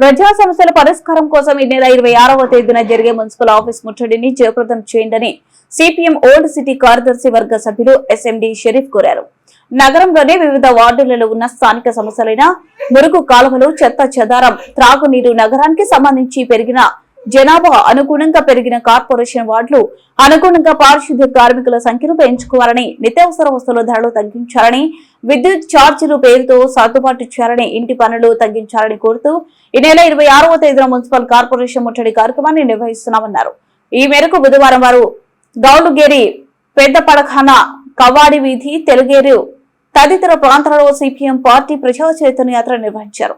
ప్రజా సమస్యల పరిష్కారం కోసం ఈ నెల ఇరవై ఆరవ తేదీన జరిగే మున్సిపల్ ఆఫీస్ ముట్టడిని జయప్రదం చేయండి సిపిఎం ఓల్డ్ సిటీ కార్యదర్శి వర్గ సభ్యులు ఎస్ఎండి షరీఫ్ కోరారు. నగరంలోనే వివిధ వార్డులలో ఉన్న స్థానిక సమస్యలైన మురుగు కాలువలు చెత్త చెదారం త్రాగునీరు నగరానికి సంబంధించి పెరిగిన జనాభా అనుగుణంగా పెరిగిన కార్పొరేషన్ వార్డులు అనుగుణంగా పారిశుద్ధ్య కార్మికుల సంఖ్యను పెంచుకోవాలని నిత్యావసర వస్తువుల ధరలు తగ్గించాలని విద్యుత్ ఛార్జీలు పేరుతో సర్దుబాటు చేయాలని ఇంటి పనులు తగ్గించాలని కోరుతూ ఈ నెల ఇరవై ఆరవ తేదీన మున్సిపల్ కార్పొరేషన్ ముట్టడి కార్యక్రమాన్ని నిర్వహిస్తున్నామన్నారు. ఈ మేరకు బుధవారం వారు గౌలుగేరి పెద్ద పడఖాన కవాడి వీధి తెలుగేరు తదితర ప్రాంతాలలో సిపిఎం పార్టీ ప్రజా చైతన్య యాత్ర నిర్వహించారు.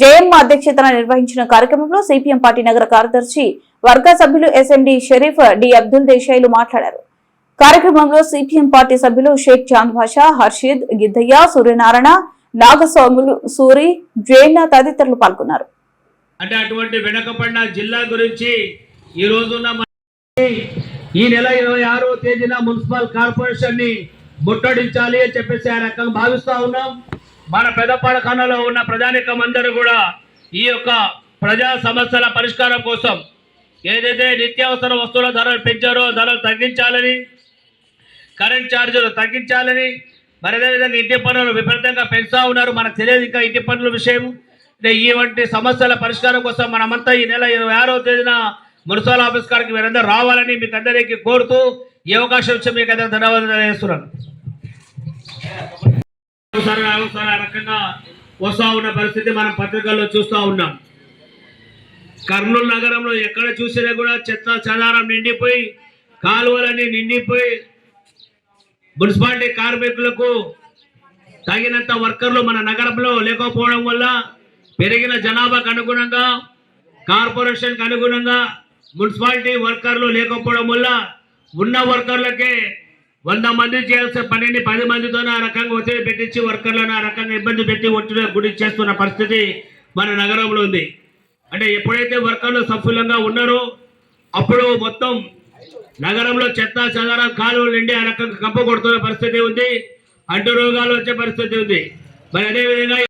జయమ్మ అధ్యక్షతన నిర్వహించిన కార్యక్రమంలో సిపిఎం పార్టీ నగర కార్యదర్శి వర్గ సభ్యులు ఎస్ఎండి షరీఫ్ డి అబ్దుల్ దేశాయిలు మాట్లాడారు. కార్యక్రమంలో సిపిఎం పార్టీ సభ్యులు షేక్ చాంద్ భాషా హర్షిద్ గిద్దయ్య సూర్యనారాయణ నాగస్వాములు సూరి జైన్న తదితరులు పాల్గొన్నారు. అంటే అటువంటి వెనకబడిన జిల్లా గురించి ఈ రోజున ఈ నెల ఇరవై ఆరో తేదీన మున్సిపల్ కార్పొరేషన్ని ముట్టడించాలి అని చెప్పేసి ఆ రకంగా భావిస్తా ఉన్నాం. మన పెదపడఖానలో ఉన్న ప్రజానికం అందరూ కూడా ఈ యొక్క ప్రజా సమస్యల పరిష్కారం కోసం ఏదైతే నిత్యావసర వస్తువుల ధరలు పెంచారో ధరలు తగ్గించాలని కరెంట్ ఛార్జీలు తగ్గించాలని మరి అదేవిధంగా ఇంటి పన్నులు విపరీతంగా పెంచుతా ఉన్నారు. మనకు తెలియదు ఇంకా ఇంటి పన్నుల విషయం. అంటే ఈ వంటి సమస్యల పరిష్కారం కోసం మనమంతా ఈ నెల ఇరవై ఆరో తేదీన మున్సిపల్ ఆఫీస్ కాడికి మీరందరూ రావాలని మీకు అందరికీ కోరుతూ ఈ అవకాశం ఇచ్చి మీకు అందరూ ధన్యవాదాలు తెలియజేస్తున్నాను. ఒకసారి ఒకసారి ఆ రకంగా వస్తూ ఉన్న పరిస్థితి మనం పత్రికల్లో చూస్తూ ఉన్నాం. కర్నూలు నగరంలో ఎక్కడ చూసినా కూడా చెత్త చెదారం నిండిపోయి కాలువలన్నీ నిండిపోయి మున్సిపాలిటీ కార్మికులకు తగినంత వర్కర్లు మన నగరంలో లేకపోవడం వల్ల పెరిగిన జనాభాకు అనుగుణంగా కార్పొరేషన్కి అనుగుణంగా మున్సిపాలిటీ వర్కర్లు లేకపోవడం వల్ల ఉన్న వర్కర్లకే వంద మంది చేయాల్సిన పనిని పది మందితోనే ఆ రకంగా ఒత్తిడి పెట్టించి వర్కర్లను ఆ రకంగా ఇబ్బంది పెట్టి ఒత్తిడి గురి చేస్తున్న పరిస్థితి మన నగరంలో ఉంది. అంటే ఎప్పుడైతే వర్కర్లు సఫలంగా ఉన్నారో అప్పుడు మొత్తం నగరంలో చెత్త చెదారం కాలువలు నిండి ఆ రకంగా కంప కొడుతున్న పరిస్థితి ఉంది. అంటు రోగాలు వచ్చే పరిస్థితి ఉంది. మరి అదేవిధంగా